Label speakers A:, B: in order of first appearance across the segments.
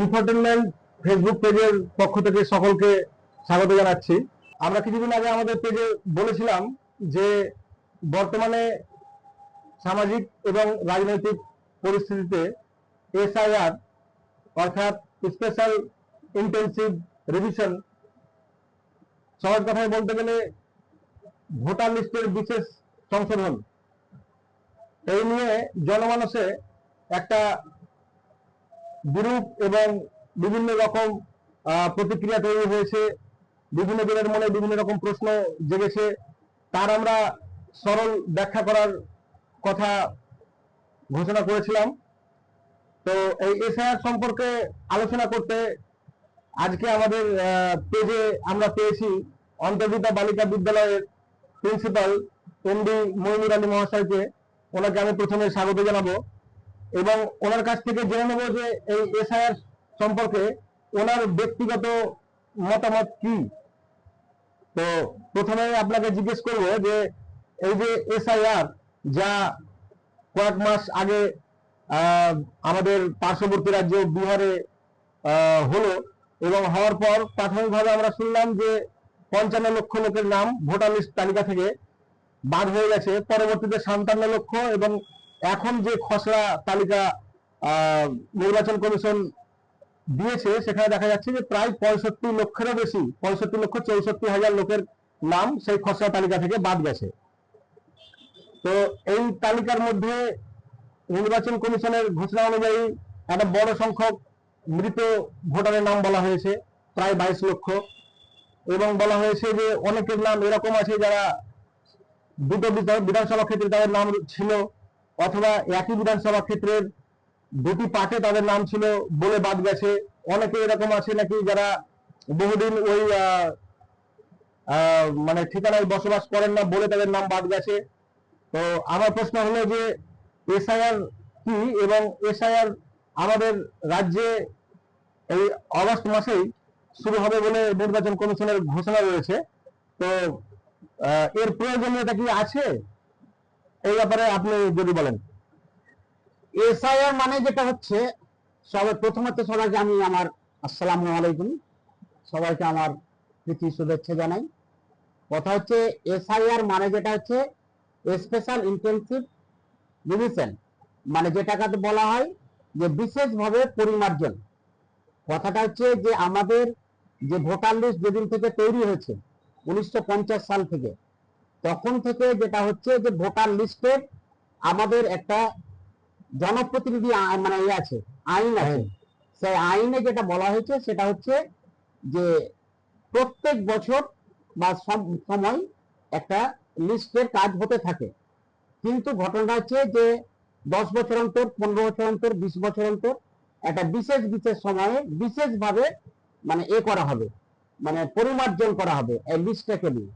A: Infotainment Facebook পেজের পক্ষ থেকে সকলকে স্বাগত জানাচ্ছি। আমরা কিছুদিন আগে আমাদের পেজে বলেছিলাম যে বর্তমানে সামাজিক এবং রাজনৈতিক পরিস্থিতিতে এসআইআর অর্থাৎ স্পেশাল ইন্টেন্সিভ রিভিশন সহজ কথায় বলতে গেলে ভোটার লিস্টের বিশেষ সংশোধন। এই নিয়ে জনমানসে একটা বিরূপ এবং বিভিন্ন রকম প্রতিক্রিয়া তৈরি হয়েছে। বিভিন্ন জনের মনে বিভিন্ন রকম প্রশ্ন জেগেছে। তার আমরা সরল ব্যাখ্যা করার কথা ঘোষণা করেছিলাম। তো এই এসআইআর সম্পর্কে আলোচনা করতে আজকে আমাদের পেজে আমরা পেয়েছি অন্তর্বিদ্যা বালিকা বিদ্যালয়ের প্রিন্সিপাল এমডি মইনুর আলী মহাশয়কে। ওনাকে আমি প্রথমে স্বাগত জানাব। এবং ওনার কাছ থেকে জেনে নেব যে এই এসআইআর সম্পর্কে ওনার ব্যক্তিগত মতামত কি। তো প্রথমে আপনাকে জিজ্ঞেস করব যে এই যে এসআইআর যা কয়েক মাস আগে আমাদের পার্শ্ববর্তী রাজ্য বিহারে হলো এবং হওয়ার পর প্রাথমিকভাবে আমরা শুনলাম যে পঞ্চান্ন লক্ষ লোকের নাম ভোটার লিস্ট তালিকা থেকে বাদ হয়ে গেছে। পরবর্তীতে সান্তান্ন লক্ষ এবং এখন যে খসড়া তালিকা নির্বাচন কমিশন দিয়েছে, সেখানে দেখা যাচ্ছে যে প্রায় পঁয়ষট্টি লক্ষেরও বেশি, পঁয়ষট্টি লক্ষ চৌষট্টি হাজার লোকের নাম সেই খসড়া তালিকা থেকে বাদ গেছে। তো এই তালিকার মধ্যে নির্বাচন কমিশনের ঘোষণা অনুযায়ী একটা বড় সংখ্যক মৃত ভোটারের নাম বলা হয়েছে, প্রায় বাইশ লক্ষ। এবং বলা হয়েছে যে অনেকের নাম এরকম আছে যারা দুটো বিধা- বিধানসভা ক্ষেত্রে তাদের নাম ছিল অথবা একই বিধানসভা ক্ষেত্রের দুটি পার্টে তাদের নাম ছিল বলে বাদ গেছে। অনেকে এরকম আছে নাকি যারা বহুদিন ওই মানে ঠিকানায় বসবাস করেন না বলে তাদের নাম বাদ গেছে। তো আমার প্রশ্ন হলো যে এসআইআর কি এবং এসআইআর আমাদের রাজ্যে এই অগস্ট মাসেই শুরু হবে বলে নির্বাচন কমিশনের ঘোষণা রয়েছে। তো এর প্রয়োজনীয়তা কি আছে? এই ব্যাপারে আপনি যদি বলেন।
B: এসআইআর মানে যেটা হচ্ছে, সবাই প্রথমত সবাইকে আমি আমার আসসালামু আলাইকুম, সবাইকে আমার প্রীতি শুভেচ্ছা জানাই। কথা হচ্ছে, এসআইআর মানে যেটা হচ্ছে স্পেশাল ইন্টেন্সিভ রিভিশন মানে যেটাকে বলা হয় যে বিশেষভাবে পরিমার্জন। কথাটা হচ্ছে যে আমাদের যে ভোটার লিস্ট যেদিন থেকে তৈরি হয়েছে, উনিশশো পঞ্চাশ সাল থেকে তখন থেকে যেটা হচ্ছে যে ভোটার লিস্টের আমাদের একটা জনপ্রতিনিধি মানে ইয়ে আছে আইন আছে। সেই আইনে যেটা বলা হয়েছে সেটা হচ্ছে যে প্রত্যেক বছর বা সব সময় একটা লিস্টের কাজ হতে থাকে। কিন্তু ঘটনা হচ্ছে যে দশ বছর অন্তর পনেরো বছর অন্তর বিশ বছর অন্তর একটা বিশেষ বিশেষ সময়ে বিশেষভাবে মানে এ করা হবে মানে পরিমার্জন করা হবে এই লিস্টটাকে নিয়ে।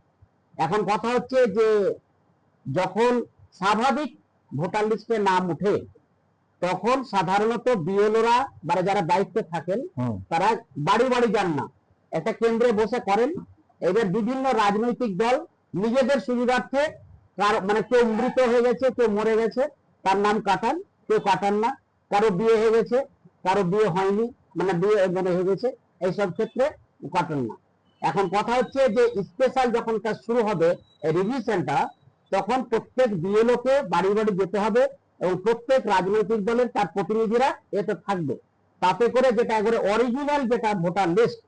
B: এখন কথা হচ্ছে যে যখন স্বাভাবিক ভোটার লিস্টে নাম উঠে তখন সাধারণত বিএলওরা বা যারা দায়িত্বে থাকেন তারা বাড়ি বাড়ি যান না। একটা কেন্দ্রে বসে করেন এবার বিভিন্ন রাজনৈতিক দল নিজেদের সুবিধার্থে কার- মানে কেউ মৃত হয়ে গেছে কেউ মরে গেছে তার নাম কাটান কেউ কাটান না। কারও বিয়ে হয়ে গেছে কারও বিয়ে হয়নি মানে বিয়ে মানে হয়ে গেছে এইসব ক্ষেত্রে কাটান না। এখন কথা হচ্ছে যে স্পেশাল যখন কাজ শুরু হবে রিভিশনটা তখন প্রত্যেক বিএলওকে বাড়ি বাড়ি যেতে হবে এবং প্রত্যেক রাজনৈতিক দলের তার প্রতিনিধিরা এতে থাকবে। তাতে করে যেটা একবারে অরিজিনাল যেটা ভোটার লিস্ট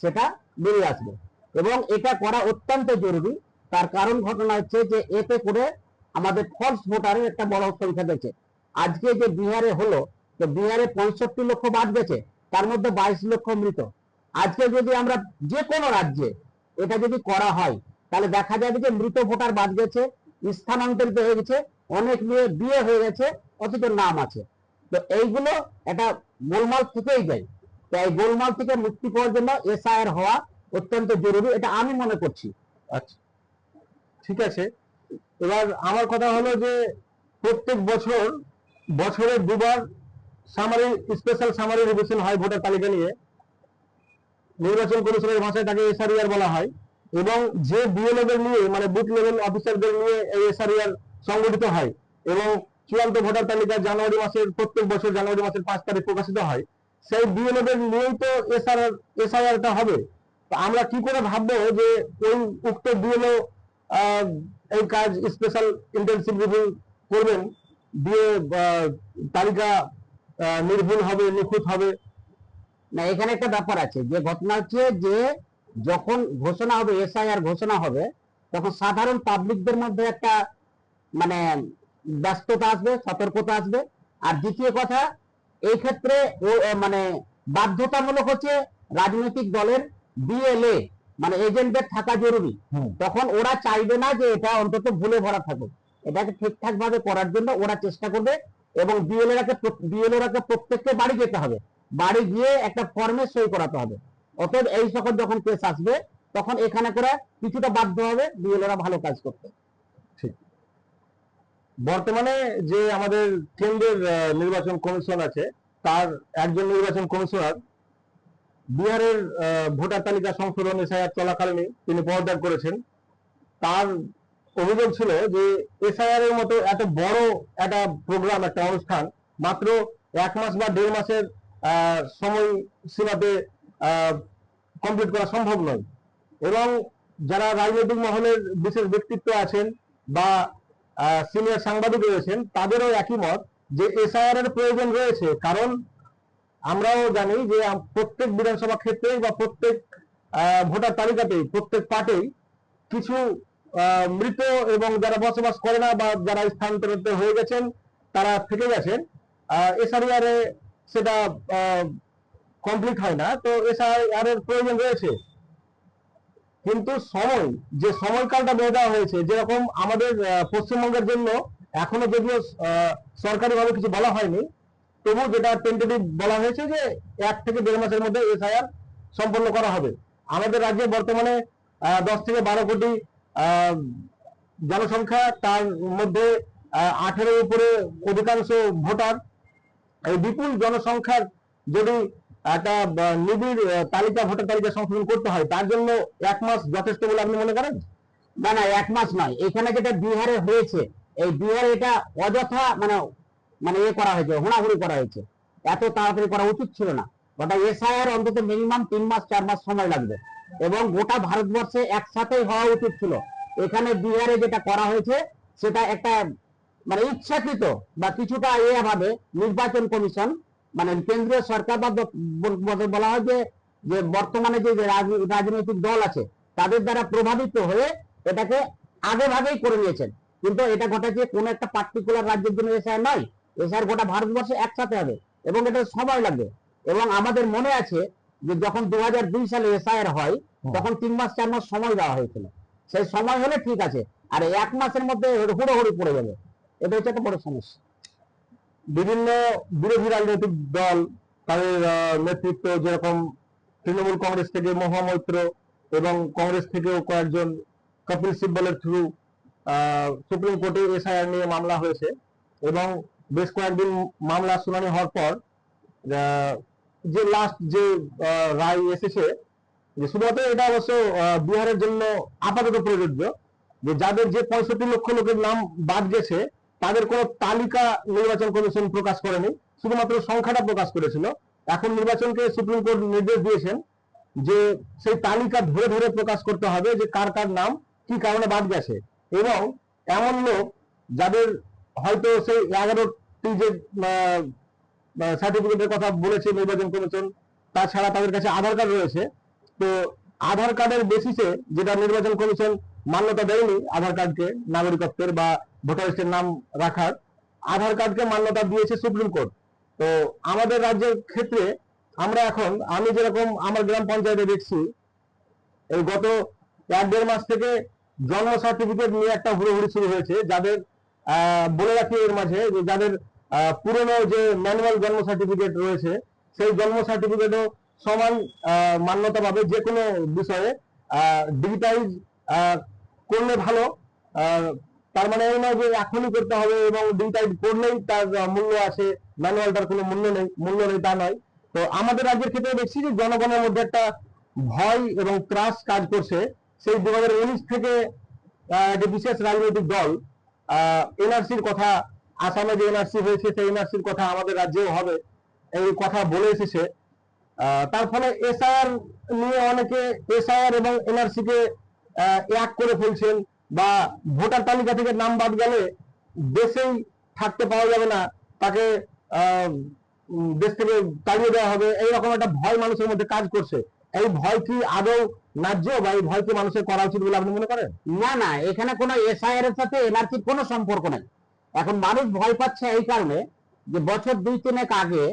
B: সেটা বেরিয়ে আসবে। এবং এটা করা অত্যন্ত জরুরি। তার কারণ ঘটনা হচ্ছে যে এতে করে আমাদের ফলস ভোটারের একটা বড় সংখ্যা গেছে। আজকে যে বিহারে হলো, তো বিহারে পঁয়ষট্টি লক্ষ বাদ গেছে, তার মধ্যে বাইশ লক্ষ মৃত। আজকে যদি আমরা যে কোনো রাজ্যে এটা যদি করা হয়, তাহলে দেখা যাবে যে মৃত ভোটার বাদ গেছে, স্থানান্তরিত হয়ে গেছে, অনেক মেয়ে বিয়ে হয়ে গেছে, অথচ নাম আছে। তো এইগুলো একটা গোলমাল থেকেই যায়। তো এই গোলমাল থেকে মুক্তি পাওয়ার জন্য এসআইআর হওয়া অত্যন্ত জরুরি, এটা আমি মনে করছি।
A: আচ্ছা ঠিক আছে। এবার আমার কথা হলো যে প্রত্যেক বছর, বছরে দুবার সামারি স্পেশাল সামারি রিভিশন হয় ভোটার তালিকা নিয়ে। নির্বাচন কমিশনের ভাষায় তাকে এসআরিআর বলা হয়। এবং যে বিএলওদের নিয়ে মানে বুথ লেভেল অফিসারদের নিয়ে এই এসআরিআর সংগঠিত হয় এবং চূড়ান্ত ভোটার তালিকা জানুয়ারি মাসের, প্রত্যেক বছর জানুয়ারি মাসের পাঁচ তারিখ প্রকাশিত হয়, সেই বিএলওদের নিয়েই তো এসআর এসআইআরটা হবে। আমরা কি করে ভাববো যে ওই উক্ত বিএলও এই কাজ স্পেশাল ইন্টেনসিভ রিভিউ করবেন? দিয়ে তালিকা নির্ভুল হবে, নিখুঁত হবে।
B: না এখানে একটা ব্যাপার আছে। যে ঘটনা হচ্ছে যে যখন ঘোষণা হবে এসআইআর ঘোষণা হবে তখন সাধারণ পাবলিকদের মধ্যে একটা মানে ব্যস্ততা আসবে সতর্কতা আসবে। আর দ্বিতীয় কথা এই ক্ষেত্রে মানে বাধ্যতামূলক হচ্ছে রাজনৈতিক দলের বিএলএ মানে এজেন্টদের থাকা জরুরি। তখন ওরা চাইবে না যে এটা অন্তত ভুলে ভরা থাকুক। এটাকে ঠিকঠাক ভাবে করার জন্য ওরা চেষ্টা করবে এবং বিএলএরাকে বিএলএরাকে প্রত্যেককে বাড়ি যেতে হবে। বাড়ি গিয়ে একটা ফর্মে সই করাতে হবে। অতএব এই সকল যখন কেস আসবে, তখন এখানে করে কিছুটা বাধ্য হবে বিএলএরা ভালো কাজ করতে
A: বর্তমানে যে আমাদের কেন্দ্রের নির্বাচন কমিশন আছে, তার একজন নির্বাচন কমিশনার বিহারের ভোটার তালিকা সংশোধন এসআইআর চলাকালীন তিনি পদত্যাগ করেছেন। তার অভিযোগ ছিল যে এসআইআর এর মতো এত বড় একটা প্রোগ্রাম একটা অনুষ্ঠান, মাত্র এক মাস বা দেড় মাসের সময় সীমাতে কমপ্লিট করা সম্ভব নয়। এবং যারা রাজনৈতিক মহলের বিশেষ ব্যক্তিত্ব আছেন বা সিনিয়র সাংবাদিক রয়েছেন, তাদেরও একই মত যে এসআইআর এর প্রয়োজন রয়েছে। কারণ আমরাও জানি যে প্রত্যেক বিধানসভা ক্ষেত্রেই বা প্রত্যেক ভোটার তালিকাতেই, প্রত্যেক পার্টেই কিছু মৃত এবং যারা বসবাস করে না বা যারা স্থানান্তরিত হয়ে গেছেন, তারা থেকে গেছেন। এসআইআর সেটা কমপ্লিট হয় না। তো এসআইআর এর প্রয়োজন রয়েছে। কিন্তু সময়, যে সময়কালটা বেঁধে দেওয়া হয়েছে, যেরকম আমাদের পশ্চিমবঙ্গের জন্য এখনও যদিও সরকারি ভাবে কিছু বলা হয়নি তবু যেটা টেন্টেটিভ বলা হয়েছে যে এক থেকে দেড় মাসের মধ্যে এসআইআর সম্পন্ন করা হবে। আমাদের রাজ্যে বর্তমানে দশ থেকে বারো কোটি জনসংখ্যা, তার মধ্যে আঠেরো উপরে অধিকাংশ ভোটার এই বিপুল জনসংখ্যার যদি একটা নিবিড় তালিকা, ভোটার তালিকা সংশোধন করতে হয়, তার জন্য এক মাস যথেষ্ট বলে আপনি মনে করেন?
B: না না, এক মাস নয়। এখানে যেটা বিহারে হয়েছে, এই বিহারে এটা অযথা মানে মানে এ করা হয়েছে, হুড়াহুড়ি করা হয়েছে। এত তাড়াতাড়ি করা উচিত ছিল না। ওটা এসআইআর অন্তত মিনিমাম তিন মাস, চার মাস সময় লাগবে। এবং গোটা ভারতবর্ষে একসাথেই হওয়া উচিত ছিল। এখানে বিহারে যেটা করা হয়েছে, সেটা একটা মানে ইচ্ছাকৃত বা কিছুটা এ ভাবে নির্বাচন কমিশন মানে কেন্দ্রীয় সরকার বা বলা হয় যে যে বর্তমানে যে রাজনৈতিক দল আছে তাদের দ্বারা প্রভাবিত হয়ে এটাকে আগে ভাগেই করে নিয়েছেন। কিন্তু এটা ঘটেছে কোন একটা পার্টিকুলার রাজ্যের জন্য এসআই নয়। এসআই গোটা ভারতবর্ষে একসাথে হবে এবং এটা সময় লাগবে। এবং আমাদের মনে আছে যে যখন দু হাজার দুই সালে এসআইআর হয় তখন তিন মাস চার মাস সময় দেওয়া হয়েছিল। সেই সময় হলে ঠিক আছে আর এক মাসের মধ্যে হুড়োহুড়ি পড়ে যাবে। এটা হচ্ছে একটা বড় সমস্যা।
A: বিভিন্ন বিরোধী রাজনৈতিক দল, তাদের নেতৃত্ব যেরকম তৃণমূল কংগ্রেস থেকে মহামৈত্র এবং কংগ্রেস থেকেও কয়েকজন কপিল সিব্বলের থ্রু সুপ্রিম কোর্টে এসআইআর নিয়ে মামলা হয়েছে এবং বেশ কয়েকদিন মামলা শুনানি হওয়ার পর যে লাস্ট যে রায় এসেছে, যে শুধুমাত্র এটা অবশ্য বিহারের জন্য আপাতত প্রযোজ্য, যে যাদের যে পঁয়ষট্টি লক্ষ লোকের নাম বাদ গেছে তাদের কোনো তালিকা নির্বাচন কমিশন প্রকাশ করেনি, শুধুমাত্র সংখ্যাটা প্রকাশ করেছিল। এখন নির্বাচনকে সুপ্রিম কোর্ট নির্দেশ দিয়েছেন যে সেই তালিকা ধরে ধরে প্রকাশ করতে হবে যে কার কার নাম কি কারণে বাদ গেছে। এবং এমন লোক যাদের হয়তো সেই এগারোটি যে সার্টিফিকেটের কথা বলেছে নির্বাচন কমিশন, তাছাড়া তাদের কাছে আধার কার্ড রয়েছে। তো আধার কার্ডের বেসিসে যেটা নির্বাচন কমিশন মান্যতা দেয়নি আধার কার্ডকে নাগরিকত্বের বা ভোটার লিস্টের নাম রাখার। আধার কার্ডকে মান্যতা দিয়েছে সুপ্রিম কোর্ট। তো আমাদের রাজ্যের ক্ষেত্রে আমরা এখন, আমি যেরকম আমার গ্রাম পঞ্চায়েতে দেখছি, এই গত এক দেড় মাস থেকে জন্ম সার্টিফিকেট নিয়ে একটা হুড়োহুড়ি শুরু হয়েছে। যাদের বলে রাখি এর মাঝে যে যাদের পুরনো যে ম্যানুয়াল জন্ম সার্টিফিকেট রয়েছে, সেই জন্ম সার্টিফিকেটও সমান মান্যতা পাবে যে কোনো বিষয়ে ডিজিটাইজ করলে ভালো। তার মানে এই নয় যে এখনই করতে হবে এবং ডিজিটাইজ করলেই তার মূল্য আছে ম্যানুয়ালটার কোনো মূল্য নেই মূল্য নেই তা নয়। তো আমাদের রাজ্যের ক্ষেত্রে দেখছি যে জনগণের মধ্যে একটা ভয় এবং ত্রাস কাজ করছে। সেই দু হাজার উনিশ থেকে একটি বিশেষ রাজনৈতিক দল এনআরসির কথা, আসামে যে এনআরসি হয়েছে, সেই এনআরসির কথা আমাদের রাজ্যেও হবে। এই কথা বলে এসেছে। তার ফলে এসআইআর নিয়ে অনেকে এসআইআর এবং এনআরসি কে এক করে ফেলছেন বা ভোটার তালিকা থেকে নাম বাদ গেলে দেশেই থাকতে পাওয়া যাবে না, তাকে দেশ থেকে তাড়িয়ে দেওয়া হবে। এইরকম একটা ভয় মানুষের মধ্যে কাজ করছে। এই ভয় কি আদৌ ন্যায্য বা এই ভয় কি মানুষের করা উচিত বলে আপনি মনে করেন?
B: না না, এখানে কোনো এসআইআর এর সাথে এনআরসির কোনো সম্পর্ক নেই। এখন মানুষ ভয় পাচ্ছে এই কারণে যে বছর দুই তিনেক আগে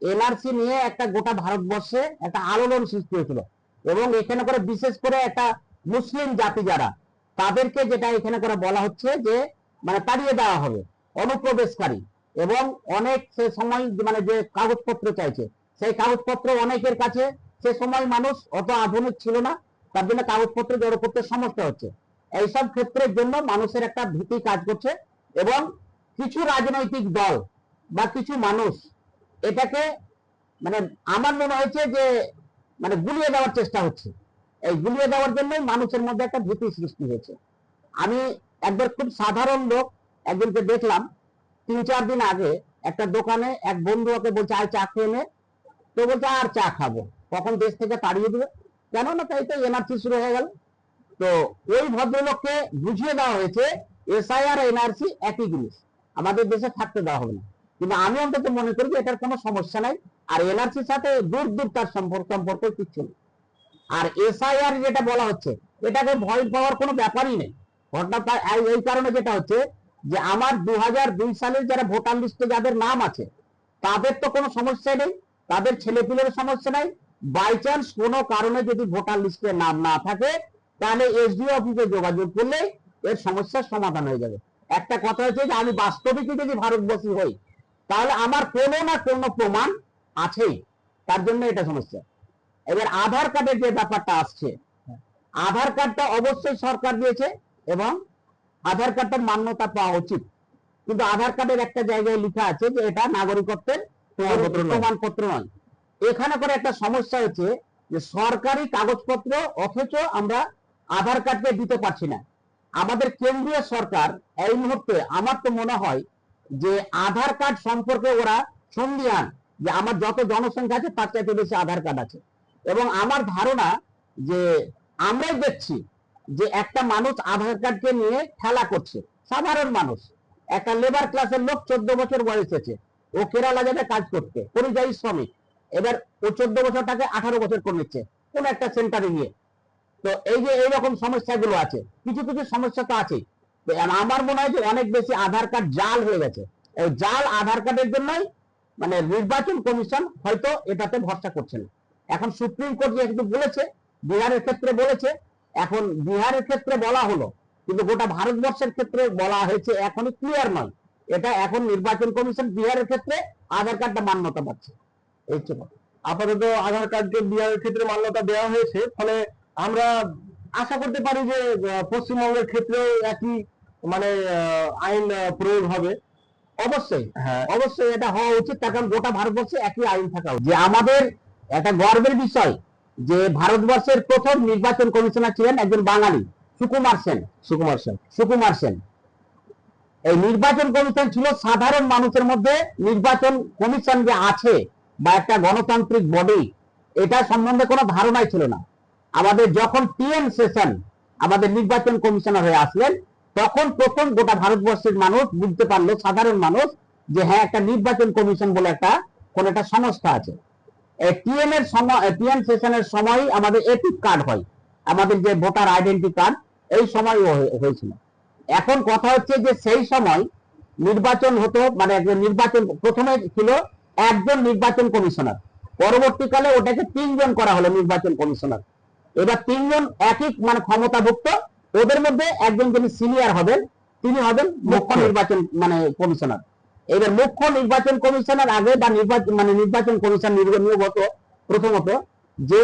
B: এনআরসি নিয়ে একটা গোটা ভারতবর্ষে একটা আলোড়ন সৃষ্টি হয়েছিল। এবং এখানে করে বিশেষ করে একটা মুসলিম জাতি যারা, তাদেরকে যেটা এখানে করে বলা হচ্ছে যে মানে তাড়িয়ে দেওয়া হবে, অনুপ্রবেশকারী। এবং অনেক সে সময় মানে যে কাগজপত্র চাইছে, সেই কাগজপত্র অনেকের কাছে সে সময় মানুষ অত আধুনিক ছিল না, তার জন্য কাগজপত্র জড়ো করতে সমস্যা হচ্ছে। এইসব ক্ষেত্রের জন্য মানুষের একটা ভীতি কাজ করছে এবং কিছু রাজনৈতিক দল বা কিছু মানুষ এটাকে মানে আমার মনে হয়েছে যে মানে গুলিয়ে দেওয়ার চেষ্টা হচ্ছে। এই গুলিয়ে দেওয়ার জন্যই মানুষের মধ্যে একটা ভীতি সৃষ্টি হয়েছে। আমি একবার খুব সাধারণ লোক, একজনকে দেখলাম, তিন চার দিন আগে একটা দোকানে এক বন্ধু ওকে বলছে, আয় চা খেয়ে নে। তো বলছে, আর চা খাব। কখন দেশ থেকে তাড়িয়ে দিবে কেন না তাই তো এনআরসি শুরু হয়ে গেল। তো ওই ভদ্রলোককে বুঝিয়ে দেওয়া হয়েছে এসআইআর এনআরসি একই জিনিস। আমাদের দেশে থাকতে দেওয়া হবে না। কিন্তু আমি অন্তত মনে করি যে এটার কোনো সমস্যা নাই। আর এনআরসির সাথে দূর দূর তার সম্পর্ক সম্পর্ক কিচ্ছু নেই। আর এসআইআর যেটা বলা হচ্ছে, এটাকে ভয় পাওয়ার কোনো ব্যাপারই নেই। ঘটনা এই- কারণে যেটা হচ্ছে যে আমার দু দুই সালের যারা ভোটার লিস্টে যাদের নাম আছে, তাদের তো কোনো সমস্যা নেই, তাদের ছেলেপিলের সমস্যা নাই। বাই চান্স কোনো কারণে যদি ভোটার লিস্টে নাম না থাকে, তাহলে এসডিও অফিসে যোগাযোগ করলে এর সমস্যার সমাধান হয়ে যাবে। একটা কথা হচ্ছে যে আমি বাস্তবিকই যদি ভারতবর্ষী হই, তাহলে আমার কোনো না কোনো প্রমাণ আছেই। তার জন্য এটা সমস্যা। এবার আধার কার্ডের যে ব্যাপারটা আসছে আধার কার্ডটা অবশ্যই সরকার দিয়েছে এবং আধার কার্ডটার মান্যতা পাওয়া উচিত। কিন্তু আধার কার্ডের একটা জায়গায় লেখা আছে যে এটা নাগরিকত্বের প্রমাণপত্র নয়। এখানে করে একটা সমস্যা হচ্ছে যে সরকারি কাগজপত্র অথচ আমরা আধার কার্ডকে দিতে পারছি না। আমাদের কেন্দ্রীয় সরকার এই মুহূর্তে আমার তো মনে হয় যে আধার কার্ড সম্পর্কে ওরা সন্ধিহান যে আমার যত জনসংখ্যা আছে তার চাইতে বেশি আধার কার্ড আছে। এবং আমার ধারণা যে আমরাই দেখছি যে একটা মানুষ আধার কার্ডকে নিয়ে খেলা করছে, সাধারণ মানুষ। একটা লেবার ক্লাসের লোক চোদ্দ বছর বয়স আছে ও কেরালা যাবে কাজ করতে, পরিযায়ী শ্রমিক। এবার ও চোদ্দ বছর তাকে আঠারো বছর করে নিচ্ছে, কোন একটা সেন্টারে গিয়ে। তো এই যে এইরকম সমস্যাগুলো আছে, কিছু কিছু সমস্যা তো আছেই। আমার মনে হয় যে অনেক বেশি আধার কার্ড জাল হয়ে গেছে। জাল আধার কার্ডের জন্যই মানে নির্বাচন কমিশন হয়তো এটাতে ভরসা করছে না। এখন সুপ্রিম কোর্ট যেহেতু বলেছে বিহারের ক্ষেত্রে বলেছে এখন বিহারের ক্ষেত্রে বলা হলো কিন্তু গোটা ভারতবর্ষের ক্ষেত্রে বলা হয়েছে এখনই ক্লিয়ার নয়। এটা এখন নির্বাচন কমিশন বিহারের ক্ষেত্রে আধার কার্ডটা মান্যতা পাচ্ছে। এই
A: আপাতত আধার কার্ডকে বিহারের ক্ষেত্রে মান্যতা দেওয়া হয়েছে ফলে আমরা আশা করতে পারি যে পশ্চিমবঙ্গের ক্ষেত্রেও একই মানে আইন প্রয়োগ হবে।
B: অবশ্যই
A: হ্যাঁ।
B: অবশ্যই এটা হওয়া উচিত তার কারণ গোটা ভারতবর্ষে একই আইন থাকা উচিত। যে আমাদের একটা গর্বের বিষয় যে ভারতবর্ষের প্রথম নির্বাচন কমিশনার ছিলেন একজন বাঙালি সুকুমার সেন।
A: সুকুমার সেন।
B: সুকুমার সেন। এই নির্বাচন কমিশন ছিল সাধারণ মানুষের মধ্যে নির্বাচন কমিশন যে আছে বা একটা গণতান্ত্রিক বডি এটা সম্বন্ধে কোনো ধারণাই ছিল না। আমাদের যখন টিএন সেশন আমাদের নির্বাচন কমিশনার হয়ে আসলেন তখন প্রথম গোটা ভারতবর্ষের মানুষ বুঝতে পারল সাধারণ মানুষ যে হ্যাঁ একটা নির্বাচন কমিশন বলে একটা কোন একটা সংস্থা আছে। টিএন এর সময় টিএন সেশনের সময় আমাদের এপিক কার্ড হয়। আমাদের যে ভোটার আইডেন্টি কার্ড এই সময় হয়েছিল। এখন কথা হচ্ছে যে সেই সময় নির্বাচন হতো মানে একজন নির্বাচন প্রথমে ছিল একজন নির্বাচন কমিশনার। পরবর্তীকালে ওটাকে তিনজন করা হলো নির্বাচন কমিশনার। এবার তিনজন একই মানে ক্ষমতাভুক্ত ওদের মধ্যে একজন যিনি সিনিয়র হবেন তিনি হবেন মুখ্য। নির্বাচন মানে কমিশনার। এবার মুখ্য নির্বাচন কমিশনার আগে বা নির্বাচন মানে নির্বাচন কমিশন হতো প্রথমত যে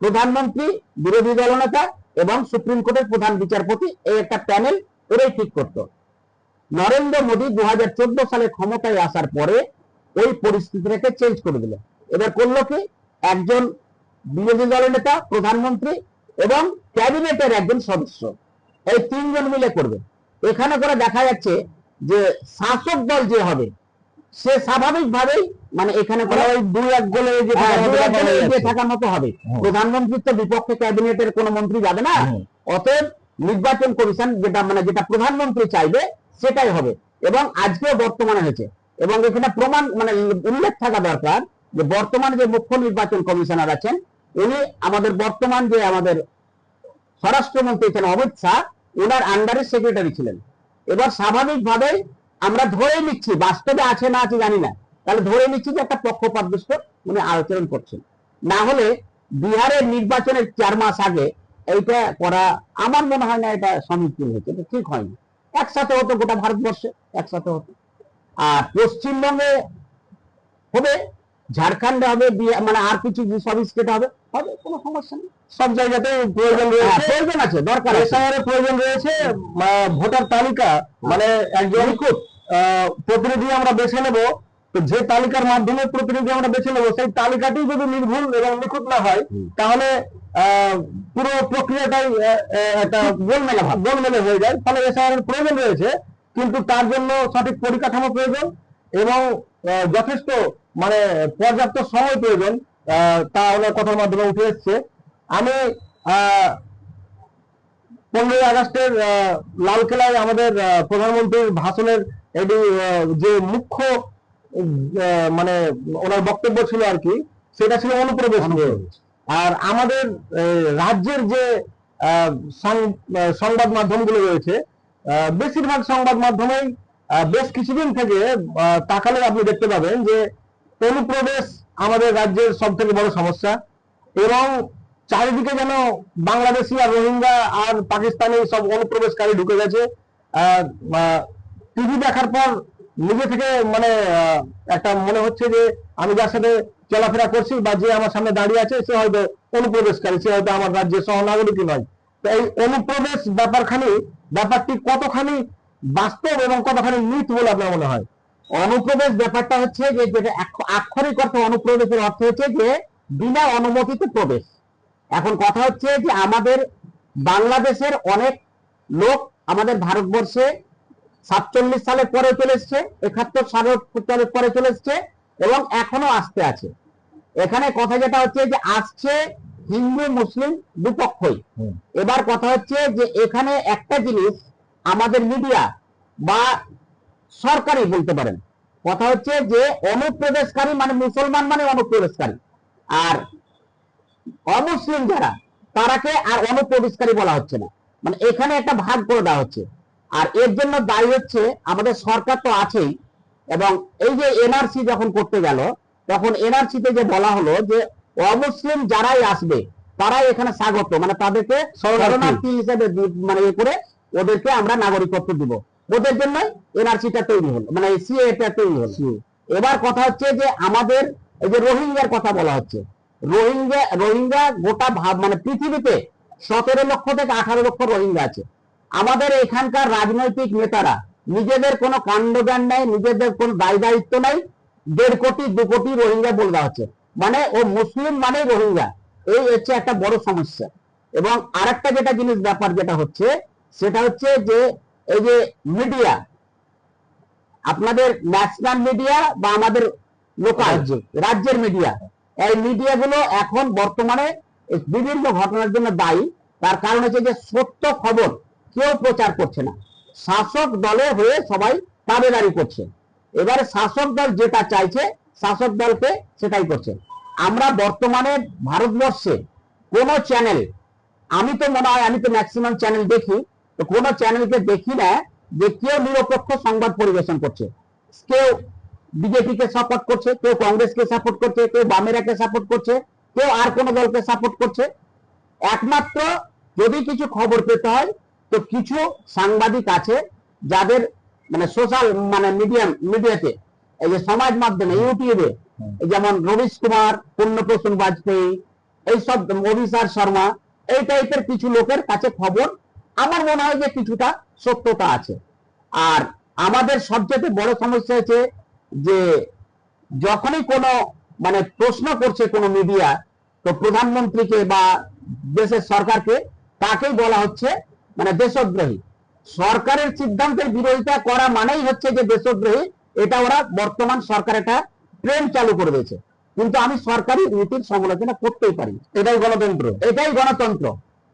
B: প্রধানমন্ত্রী, বিরোধী দলনেতা এবং সুপ্রিম কোর্টের প্রধান বিচারপতি এই একটা প্যানেল এরাই ঠিক করত। নরেন্দ্র মোদী দু সালে ক্ষমতায় আসার পরে ওই পরিস্থিতিটাকে চেঞ্জ করে দিল এবার করল কি? একজন বিরোধী দলের নেতা, প্রধানমন্ত্রী এবং ক্যাবিনেটের একজন সদস্য। এই তিনজন মিলে করবে। এখানে করে দেখা যাচ্ছে যে শাসক দল যে হবে সে স্বাভাবিকভাবেই মানে এখানে কোনো
A: মানে দুই এক গোলে যে
B: হ্যাঁ,
A: থাকার মতো হয়ে
B: হবে।
A: হুম।
B: প্রধানমন্ত্রীর তো বিপক্ষে ক্যাবিনেটের কোন মন্ত্রী যাবে না। অতএব নির্বাচন কমিশন যেটা মানে যেটা প্রধানমন্ত্রী চাইবে সেটাই হবে। এবং আজকে বর্তমানে হয়েছে। এবং এখানে প্রমাণ মানে উল্লেখ থাকা দরকার যে বর্তমান যে মুখ্য নির্বাচন কমিশনার আছেন উনি আমাদের বর্তমান যে আমাদের স্বরাষ্ট্রমন্ত্রী ছিলেন অমিত শাহ ওনার আন্ডারে সেক্রেটারি ছিলেন। এবার স্বাভাবিকভাবেই আমরা ধরে নিচ্ছি, বাস্তবে আছে না আছে জানি না, তাহলে ধরে নিচ্ছি যে একটা পক্ষপাতদুষ্ট উনি আচরণ করছেন না হলে বিহারের নির্বাচনের চার মাস আগে এইটা করা আমার মনে হয় না এটা সমীচীন হয়েছে, এটা ঠিক হয়নি। একসাথে হতো গোটা ভারতবর্ষে, একসাথে হতো। আর পশ্চিমবঙ্গে হবে ঝাড়খণ্ডে হবে মানে আর কিছু সব স্টেটে হবে হবে কোনো সমস্যা নেই।
A: সব জায়গাতে প্রয়োজন
B: হ্যাঁ,
A: রয়েছে।
B: প্রয়োজন আছে দরকার
A: এসআইআর প্রয়োজন রয়েছে ভোটার তালিকা মানে একজন প্রতিনিধি আমরা বেছে নেব তো যে তালিকার মাধ্যমে প্রতিনিধি আমরা বেছে নেব সেই তালিকাটি যদি নির্ভুল এবং নিখুঁত না হয় তাহলে আহ, পুরো প্রক্রিয়াটাই একটা গোলমেলে গোলমেলে হয়ে যায় ফলে এসআইআর প্রয়োজন রয়েছে কিন্তু তার জন্য সঠিক পরিকাঠামো প্রয়োজন এবং যথেষ্ট মানে পর্যাপ্ত সময় প্রয়োজন আহ, তা ওনার কথার মাধ্যমে উঠে এসছে। আমি আহ, পনেরোই আগস্টের লালকেলায় আমাদের প্রধানমন্ত্রীর ভাষণের এটি যে মুখ্য মানে ওনার বক্তব্য ছিল আর কি সেটা ছিল অনুপ্রবেশ নিয়ে। আর আমাদের রাজ্যের যে সংবাদ মাধ্যমগুলো রয়েছে আহ, বেশিরভাগ সংবাদ মাধ্যমেই বেশ কিছুদিন থেকে তাকালে আপনি দেখতে পাবেন যে অনুপ্রবেশ আমাদের রাজ্যের সব থেকে বড় সমস্যা এবং চারিদিকে যেন বাংলাদেশি আর রোহিঙ্গা আর পাকিস্তানি সব অনুপ্রবেশকারী ঢুকে গেছে। টিভি দেখার পর নিজে থেকে মানে একটা মনে হচ্ছে যে আমি যার সাথে চলাফেরা করছি বা যে আমার সামনে দাঁড়িয়ে আছে, সে হয়তো অনুপ্রবেশকারী, সে হয়তো আমার রাজ্যের সহনাগরিকই নয়। তো এই অনুপ্রবেশ ব্যাপারখানি, ব্যাপারটি কতখানি বাস্তব এবং কতখানি মিথ বলে আপনার মনে হয়?
B: অনুপ্রবেশ ব্যাপারটা হচ্ছে যে যেটা আক্ষরিক অর্থ অনুপ্রবেশের অর্থ হচ্ছে যে বিনা অনুমতিতে প্রবেশ। এখন কথা হচ্ছে যে আমাদের বাংলাদেশের অনেক লোক আমাদের ভারতবর্ষে সাতচল্লিশ সালে পরে চলে এসছে একাত্তর সালের পরে- চলে এসছে এবং এখনও আসতে আছে। এখানে কথা যেটা হচ্ছে যে আসছে হিন্দু মুসলিম দুপক্ষই। এবার কথা হচ্ছে যে এখানে একটা জিনিস আমাদের মিডিয়া বা সরকারি বলতে পারেন। কথা হচ্ছে যে অনুপ্রবেশকারী মানে মুসলমান মানে অনুপ্রবেশকারী। আর অমুসলিম যারা তারাকে আর অনুপ্রবেশকারী বলা হচ্ছে না। মানে এখানে একটা ভাগ করে দেওয়া হচ্ছে। আর এর জন্য দায়ী হচ্ছে আমাদের সরকার তো আছেই। এবং এই যে এনআরসি যখন করতে গেল তখন এনআরসিতে যে বলা হলো যে অমুসলিম যারাই আসবে তারাই এখানে স্বাগত। মানে তাদেরকে শরণার্থী। হিসেবে মানে এ করে ওদেরকে আমরা নাগরিকত্ব দিব। ওদের জন্য এনআরসিটা তৈরি হলো মানে সিএটা তৈরি হলো। এবার কথা হচ্ছে যে আমাদের এই যে রোহিঙ্গার কথা বলা হচ্ছে রোহিঙ্গা রোহিঙ্গা গোটা ভাব মানে পৃথিবীতে সতেরো লক্ষ থেকে আঠারো লক্ষ রোহিঙ্গা আছে। আমাদের এখানকার রাজনৈতিক নেতারা নিজেদের কোনো কাণ্ডজ্ঞান নাই নিজেদের কোনো দায় দায়িত্ব নাই দেড় কোটি দু কোটি রোহিঙ্গা বলে দেওয়া হচ্ছে। মানে ও মুসলিম মানে রোহিঙ্গা। এই হচ্ছে একটা বড় সমস্যা। এবং আরেকটা যেটা জিনিস ব্যাপার যেটা হচ্ছে সেটা হচ্ছে যে এই যে মিডিয়া আপনাদের ন্যাশনাল মিডিয়া বা আমাদের লোকাল
A: রাজ্য।
B: রাজ্যের মিডিয়া এই মিডিয়া গুলো এখন বর্তমানে বিভিন্ন ঘটনার জন্য দায়ী। তার কারণ হচ্ছে যে সত্য খবর কেউ প্রচার করছে না। শাসক দলে হয়ে সবাই দাবেদারি করছে। এবারে শাসক দল যেটা চাইছে শাসক দলকে সেটাই করছে। আমরা বর্তমানে ভারতবর্ষে কোন চ্যানেল আমি তো মনে হয় আমি তো ম্যাক্সিমাম চ্যানেল দেখি তো কোন চ্যানেলকে দেখি না যে কেউ নিরপেক্ষ সংবাদ পরিবেশন করছে। কেউ বিজেপি কে সাপোর্ট করছে কেউ কংগ্রেসকে সাপোর্ট করছে কেউ বামেরাকে সাপোর্ট করছে কেউ আর কোন দলকে সাপোর্ট করছে। একমাত্র যদি কিছু খবর পেতে হয় তো কিছু সাংবাদিক আছে যাদের মানে সোশ্যাল মানে মিডিয়াম মিডিয়াতে এই যে সমাজ মাধ্যমে ইউটিউবে যেমন রবিশ কুমার পূর্ণপ্রসূন বাজপেয়ী এইসব অভিসার শর্মা এই টাইপের কিছু লোকের কাছে খবর আমার মনে হয় যে কিছুটা সত্যতা আছে। আর আমাদের সবচেয়ে বড় সমস্যা হচ্ছে যে যখনই কোনো মানে প্রশ্ন করছে কোনো মিডিয়া তো প্রধানমন্ত্রীকে বা দেশের সরকারকে তাকেই বলা হচ্ছে মানে দেশদ্রোহী। সরকারের সিদ্ধান্তের বিরোধিতা করা মানেই হচ্ছে যে দেশদ্রোহী এটা ওরা বর্তমান সরকার একটা ট্রেন চালু করে দিয়েছে। কিন্তু আমি সরকারি নীতির সমালোচনা করতেই পারি
A: এটাই গণতন্ত্র।
B: এটাই গণতন্ত্র।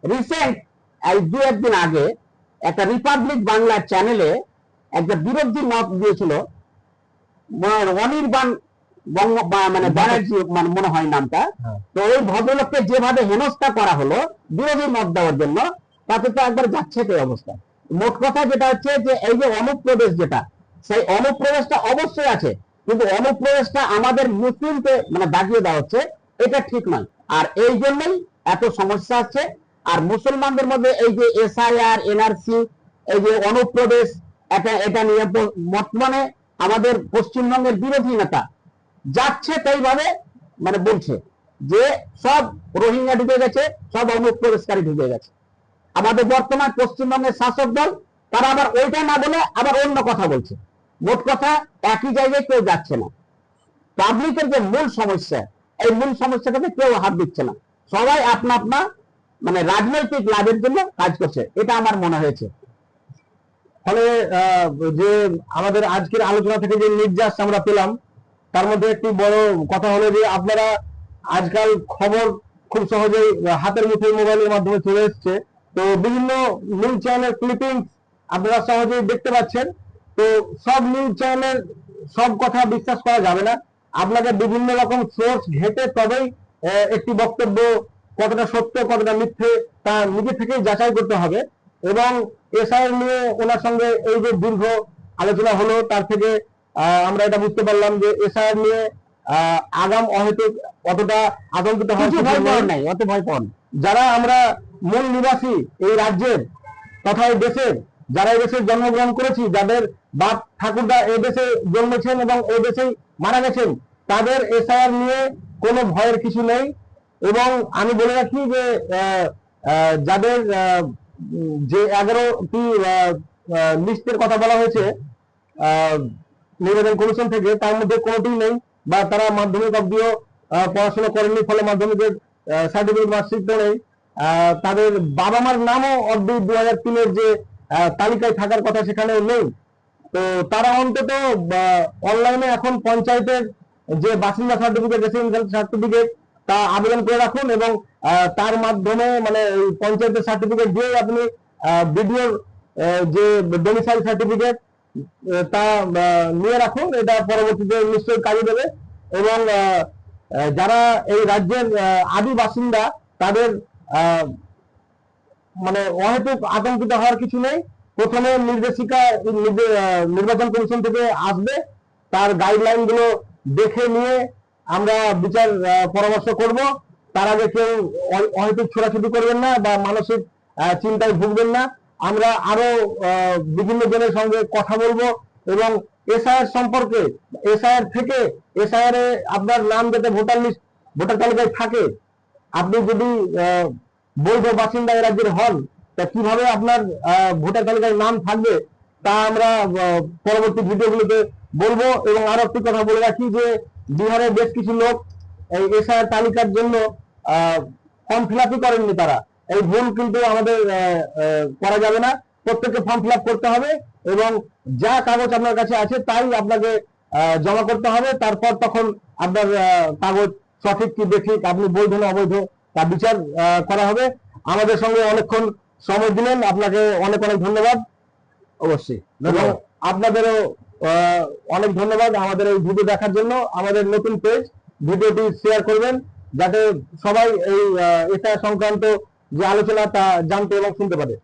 B: রিসেন্ট এই দু একদিন আগে একটা রিপাবলিক বাংলা চ্যানেলে একটা বিরোধী মত দিয়েছিল। অনির্বাণ মানে ব্যানার্জি মানে মনে হয় নামটা।
A: হ্যাঁ।
B: তো ওই ভদ্রলোককে যেভাবে হেনস্থা করা হলো বিরোধী মত দেওয়ার জন্য তাতে তো একবার যাচ্ছে এই অবস্থা। মোট কথা যেটা হচ্ছে যে এই যে অনুপ্রবেশ যেটা সেই অনুপ্রবেশটা অবশ্যই আছে। কিন্তু অনুপ্রবেশটা আমাদের মুসলিমকে মানে দাগিয়ে দেওয়া হচ্ছে এটা ঠিক নয়। আর এই জন্যই এত সমস্যা আছে আর মুসলমানদের মধ্যে এই যে এসআইআর, এনআরসি, এই যে অনুপ্রবেশ, এটা এটা নিয়ে বর্তমানে আমাদের পশ্চিমবঙ্গের বিরোধী নেতা যাচ্ছে তাই ভাবে মানে বলছে যে সব রোহিঙ্গা ঢুকে গেছে, সব অনুপ্রবেশকারী ঢুকে গেছে। আমাদের বর্তমান পশ্চিমবঙ্গের শাসক দল, তারা আবার ওইটা না বলে আবার অন্য কথা বলছে। মোট কথা একই জায়গায় কেউ যাচ্ছে না। পাবলিকের যে মূল সমস্যা, এই মূল সমস্যাটাতে কেউ হাত দিচ্ছে না। সবাই আপনা আপনা মানে রাজনৈতিক লাভের জন্য কাজ করছে। এটা আমার মনে হয়েছে।
A: ফলে যে আমাদের আজকের আলোচনা থেকে যে নির্যাস আমরা পেলাম, তার মধ্যে একটি বড় কথা হলো যে আপনারা আজকাল খবর খুব সহজেই হাতের মুঠোয় মোবাইলের মাধ্যমে চলে এসছে। তো বিভিন্ন নিউজ চ্যানেলের ক্লিপিং আপনারা সহজেই দেখতে পাচ্ছেন। তো সব নিউজ চ্যানেলের সব কথা বিশ্বাস করা যাবে না। আপনাকে বিভিন্ন রকম সোর্স ঘেটে তবেই একটি বক্তব্য কতটা সত্য কতটা মিথ্যে তা নিজে থেকেই যাচাই করতে হবে এবং এসআইআর নিয়ে ওনার সঙ্গে এই যে দীর্ঘ আলোচনা হলো তার থেকে আমরা এটা বুঝতে পারলাম যে এসআইআর নিয়ে আগাম অহেতুক অতটা আতঙ্কিত হওয়ার নেই।
B: অত ভয় নেই।
A: যারা আমরা মূল নিবাসী এই রাজ্যের তথা এই দেশের যারা এই দেশে জন্মগ্রহণ করেছি যাদের বাপ ঠাকুরদা এই দেশে জন্মেছেন এবং এই দেশেই মারা গেছেন তাদের এসআইআর নিয়ে কোনো ভয়ের কিছু নেই এবং আমি বলে রাখি যে যাদের যে এগারোটি লিস্টের কথা বলা হয়েছে নির্বাচন কমিশন থেকে, তার মধ্যে কোনোটি নেই বা তারা মাধ্যমিক অব্দিও পড়াশোনা করেননি, ফলে মাধ্যমিকের সার্টিফিকেট মার্কশিটও নেই। তাদের বাবা মার নামও অব্দি দু হাজার তিনের যে তালিকায় থাকার কথা সেখানে নেই। তো তারা অন্তত অনলাইনে এখন পঞ্চায়েতের যে বাসিন্দা সার্টিফিকেট রেসিডেন্সিয়াল সার্টিফিকেট তা আবেদন করে রাখুন এবং তার মাধ্যমে মানে পঞ্চায়েতের সার্টিফিকেট দিয়ে আপনি বিডিওর যে ডোমিসাইল সার্টিফিকেট তা নিয়ে রাখুন। এটা পরবর্তীতে নিশ্চয়ই কাজে দেবে এবং যারা এই রাজ্যের আদি বাসিন্দা, তাদের মানে অহেতুক আতঙ্কিত হওয়ার কিছু নেই। প্রথমে নির্দেশিকা, নির্দে- নির্বাচন কমিশন থেকে আসবে। তার গাইডলাইনগুলো দেখে নিয়ে আমরা বিচার পরামর্শ করব। তার আগে কেউ অহেতুক ছোড়াছুটি করবেন না বা মানসিক চিন্তায় ভুগবেন না। আমরা আরও বিভিন্ন জনের সঙ্গে কথা বলব এবং এসআইআর সম্পর্কে, এসআইআর থেকে এসআইআর এ আপনার নাম যাতে ভোটার লিস্ট, ভোটার তালিকায় থাকে, আপনি যদি বৈধ বাসিন্দা এই রাজ্যের হন, তা কীভাবে আপনার ভোটার তালিকায় নাম থাকবে, তা আমরা পরবর্তী ভিডিওগুলোতে বলব এবং আরও একটি কথা বলে রাখি যে বিহারের বেশ কিছু লোক এই এসআইআর তালিকার জন্য ফর্ম ফিল আপই করেননি তারা। এই ভুল কিন্তু আমাদের করা যাবে না। প্রত্যেককে ফর্ম ফিল করতে হবে এবং যা কাগজ আপনার কাছে আছে তাই আপনাকে জমা করতে হবে। তারপর তখন আপনার কাগজ সঠিক কি বেঠিক আপনি বৈধ না অবৈধ তা বিচার করা হবে। আমাদের সঙ্গে অনেকক্ষণ সময় দিলেন। আপনাকে অনেক অনেক ধন্যবাদ।
B: অবশ্যই।
A: আপনাদেরও অনেক ধন্যবাদ আমাদের এই ভিডিও দেখার জন্য। আমাদের নতুন পেজ ভিডিওটি শেয়ার করবেন, যাতে সবাই এই এটা সংক্রান্ত যে আলোচনা তা জানতে এবং শুনতে পারে।